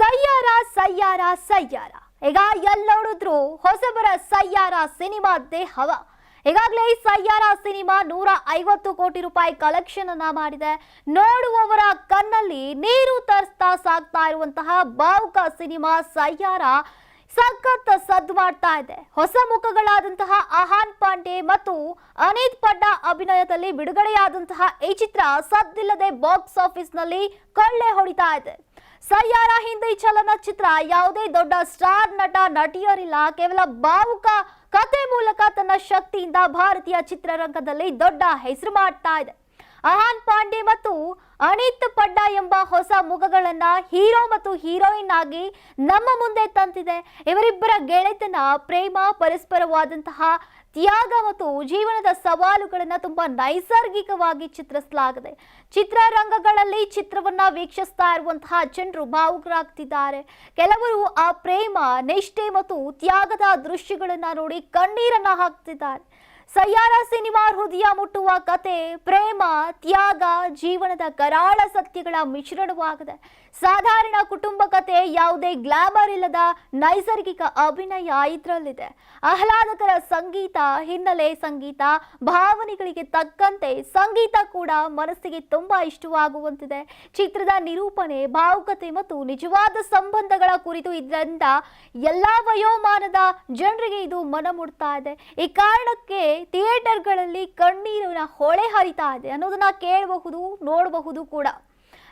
ಸಯ್ಯಾರ ಸಯ್ಯಾರ ಸಯ್ಯಾರ. ಈಗ ಎಲ್ಲಿ ನೋಡಿದ್ರು ಹೊಸಬರ ಸಯ್ಯಾರ ಸಿನಿಮಾದ್ದೇ ಹವ ಈಗಾಗಲೇ ಈ ಸಯ್ಯಾರ ಸಿನಿಮಾ ನೂರ ಐವತ್ತು ಕೋಟಿ ರೂಪಾಯಿ ಕಲೆಕ್ಷನ್ ಅನ್ನ ಮಾಡಿದೆ. ನೋಡುವವರ ಕಣ್ಣಲ್ಲಿ ನೀರು ತರಿಸ್ತಾ ಸಾಗ್ತಾ ಇರುವಂತಹ ಭಾವುಕ ಸಿನಿಮಾ ಸಯ್ಯಾರ ಸಖತ್ ಸದ್ದು ಮಾಡ್ತಾ ಇದೆ. ಹೊಸ ಮುಖಗಳಾದಂತಹ ಆಹಾನ್ ಪಾಂಡೆ ಮತ್ತು ಅನಿತ್ ಪಡ್ಡಾ ಅಭಿನಯದಲ್ಲಿ ಬಿಡುಗಡೆಯಾದಂತಹ ಈ ಚಿತ್ರ ಸದ್ದಿಲ್ಲದೆ ಬಾಕ್ಸ್ ಆಫೀಸ್ನಲ್ಲಿ ಕಳ್ಳೆ ಹೊಡಿತಾ ಇದೆ. ಸಯ್ಯಾರ ಹಿಂದಿ ಚಲನಚಿತ್ರ ಯಾವುದೇ ದೊಡ್ಡ ಸ್ಟಾರ್ ನಟ, ನಟಿಯರಿಲ್ಲ. ಕೇವಲ ಭಾವುಕ ಕತೆ ಮೂಲಕ ತನ್ನ ಶಕ್ತಿಯಿಂದ ಭಾರತೀಯ ಚಿತ್ರರಂಗದಲ್ಲಿ ದೊಡ್ಡ ಹೆಸರು ಮಾಡ್ತಾ ಇದೆ. ಅಹಾನ್ ಪಾಂಡೆ ಅನಿತ್ ಪಡ್ಡಾ ಎಂಬ ಹೊಸ ಮುಖಗಳನ್ನ ಹೀರೋ ಮತ್ತು ಹೀರೋಯಿನ್ ಆಗಿ ನಮ್ಮ ಮುಂದೆ ತಂತಿದೆ. ಇವರಿಬ್ಬರ ಗೆಳೆತನ, ಪ್ರೇಮ, ಪರಸ್ಪರವಾದಂತಹ ತ್ಯಾಗ ಮತ್ತು ಜೀವನದ ಸವಾಲುಗಳನ್ನ ತುಂಬಾ ನೈಸರ್ಗಿಕವಾಗಿ ಚಿತ್ರಿಸಲಾಗಿದೆ. ಚಿತ್ರರಂಗಗಳಲ್ಲಿ ಚಿತ್ರವನ್ನ ವೀಕ್ಷಿಸ್ತಾ ಇರುವಂತಹ ಜನರು ಭಾವುಕರಾಗ್ತಿದ್ದಾರೆ ಕೆಲವರು ಆ ಪ್ರೇಮ, ನಿಷ್ಠೆ ಮತ್ತು ತ್ಯಾಗದ ದೃಶ್ಯಗಳನ್ನ ನೋಡಿ ಕಣ್ಣೀರನ್ನ ಹಾಕ್ತಿದ್ದಾರೆ. ಸಯ್ಯಾರ ಸಿನಿಮಾ ಹೃದಯ ಮುಟ್ಟುವ ಕತೆ, ಪ್ರೇಮ, ತ್ಯಾಗ, ಜೀವನದ ಕರಾಳ ಸತ್ಯಗಳ ಮಿಶ್ರಣವಾಗಿದೆ, ಸಾಧಾರಣ ಕುಟುಂಬ ಕತೆ ಯಾವುದೇ ಗ್ಲಾಮರ್ ಇಲ್ಲದ ನೈಸರ್ಗಿಕ ಅಭಿನಯ ಇದರಲ್ಲಿದೆ. ಆಹ್ಲಾದಕರ ಸಂಗೀತ, ಹಿನ್ನೆಲೆ ಸಂಗೀತ, ಭಾವನೆಗಳಿಗೆ ತಕ್ಕಂತೆ ಸಂಗೀತ ಕೂಡ ಮನಸ್ಸಿಗೆ ತುಂಬಾ ಇಷ್ಟವಾಗುವಂತಿದೆ. ಚಿತ್ರದ ನಿರೂಪಣೆ, ಭಾವುಕತೆ ಮತ್ತು ನಿಜವಾದ ಸಂಬಂಧಗಳ ಕುರಿತು ಇದರಿಂದ ಎಲ್ಲಾ ವಯೋಮಾನದ ಜನರಿಗೆ ಇದು ಮನ ಮುಡ್ತಾ ಇದೆ. ಈ ಕಾರಣಕ್ಕೆ ಥಿಯೇಟರ್ಗಳಲ್ಲಿ ಕಣ್ಣೀರಿನ ಹೊಳೆ ಹರಿತಾ ಇದೆ ಅನ್ನೋದನ್ನ ಕೇಳಬಹುದು, ನೋಡಬಹುದು ಕೂಡ.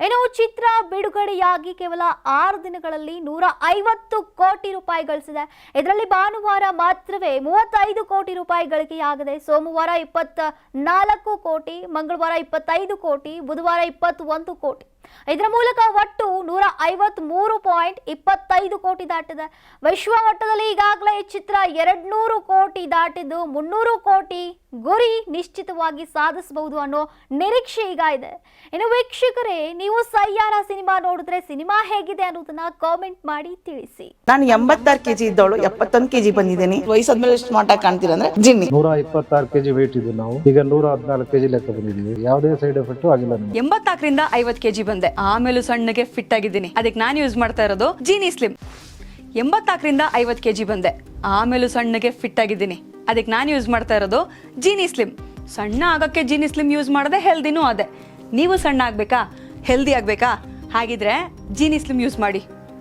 ಏನು ಚಿತ್ರ ಬಿಡುಗಡೆಯಾಗಿ ಕೇವಲ ಆರು ದಿನಗಳಲ್ಲಿ ನೂರ ಐವತ್ತು ಕೋಟಿ ರೂಪಾಯಿ ಗಳಿಸಿದೆ. ಇದರಲ್ಲಿ ಭಾನುವಾರ ಮಾತ್ರವೇ ಮೂವತ್ತೈದು ಕೋಟಿ ರೂಪಾಯಿ ಗಳಿಕೆಯಾಗಿದೆ. ಸೋಮವಾರ ಇಪ್ಪತ್ತ ನಾಲ್ಕು ಕೋಟಿ, ಮಂಗಳವಾರ ಇಪ್ಪತ್ತೈದು ಕೋಟಿ, ಬುಧವಾರ ಇಪ್ಪತ್ತೊಂದು ಕೋಟಿ. ಇದರ ಮೂಲಕ ಒಟ್ಟು ನೂರ ಐವತ್ಮೂರು ಪಾಯಿಂಟ್ ಇಪ್ಪತ್ತೈದು ಕೋಟಿ ದಾಟಿದೆ. ವಿಶ್ವ ಮಟ್ಟದಲ್ಲಿ ಈಗಾಗಲೇ ಈ ಚಿತ್ರ ಎರಡ್ ನೂರು ಕೋಟಿ ದಾಟಿದ್ದು ಮುನ್ನೂರು ಕೋಟಿ ಗುರಿ ನಿಶ್ಚಿತವಾಗಿ ಸಾಧಿಸಬಹುದು ಅನ್ನೋ ನಿರೀಕ್ಷೆ ಈಗ ಇದೆ. ಇನ್ನು ವೀಕ್ಷಕರೇ ನೀವು ಸಯ್ಯಾರ ಸಿನಿಮಾ ನೋಡಿದ್ರೆ ಸಿನಿಮಾ ಹೇಗಿದೆ ಅನ್ನೋದನ್ನ ಕಾಮೆಂಟ್ ಮಾಡಿ ತಿಳಿಸಿ. ನಾನು ಎಂಬತ್ತಾರು ಕೆಜಿ ಇದ್ದವಳು ಎಪ್ಪತ್ತೊಂದು ಕೆಜಿ ಬಂದಿದ್ದೀನಿ. ವಯಸ್ಸಾದ್ಮೇಲೆ ಸ್ಮಾರ್ಟ್ ಆಗಿ ಕಾಣ್ತೀರ ಅಂದ್ರೆ ಜಿನ್ನಿ. ನೂರ ಇಪ್ಪತ್ತಾರು ಕೆಜಿ ವೇಟ್ ಇದ್ದು ನಾವು. ಈಗ ನೂರ ಹದಿನಾಲ್ಕು ಕೆಜಿ ಲೆಕ್ಕ ಬಂದಿದ್ದೀವಿ. ಯಾವುದೇ ಸೈಡ್ ಎಫೆಕ್ಟ್ ಆಗಿಲ್ಲ ಎಂಬತ್ನಾಲ್ಕರಿಂದ ಐವತ್ ಕೆಜಿ ಬಂದೆ ಆಮೇಲೂ ಸಣ್ಣಗೆ ಫಿಟ್ ಆಗಿದ್ದೀನಿ. ಅದಕ್ಕೆ ನಾನು ಯೂಸ್ ಮಾಡ್ತಾ ಇರೋದು ಜೀನಿ ಸ್ಲಿಮ್ ಎಂಬತ್ನಾಲ್ಕರಿಂದ ಕೆ ಜಿ ಬಂದೆ. ಆಮೇಲೂ ಸಣ್ಣಗೆ ಫಿಟ್ ಆಗಿದ್ದೀನಿ. ಅದಕ್ಕೆ ನಾನು ಯೂಸ್ ಮಾಡ್ತಾ ಇರೋದು ಜೀನಿ ಸ್ಲಿಮ್ ಸಣ್ಣ ಆಗೋಕ್ಕೆ ಜೀನಿ ಸ್ಲಿಮ್ ಯೂಸ್ ಮಾಡದೆ ಹೆಲ್ದಿನೂ ಅದೇ. ನೀವು ಸಣ್ಣ ಆಗಬೇಕಾ? ಹೆಲ್ದಿ ಆಗಬೇಕಾ? ಹಾಗಿದ್ರೆ ಜೀನಿ ಸ್ಲಿಮ್ ಯೂಸ್ ಮಾಡಿ.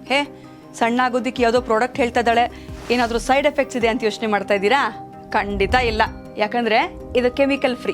ಹೇ, ಸಣ್ಣ ಆಗೋದಕ್ಕೆ ಯಾವುದೋ ಪ್ರಾಡಕ್ಟ್ ಹೇಳ್ತಾ ಇದ್ದಾಳೆ. ಏನಾದರೂ ಸೈಡ್ ಎಫೆಕ್ಟ್ಸ್ ಇದೆ ಅಂತ ಯೋಚನೆ ಮಾಡ್ತಾ ಇದ್ದೀರಾ? ಖಂಡಿತ ಇಲ್ಲ. ಯಾಕಂದರೆ ಇದು ಕೆಮಿಕಲ್ ಫ್ರೀ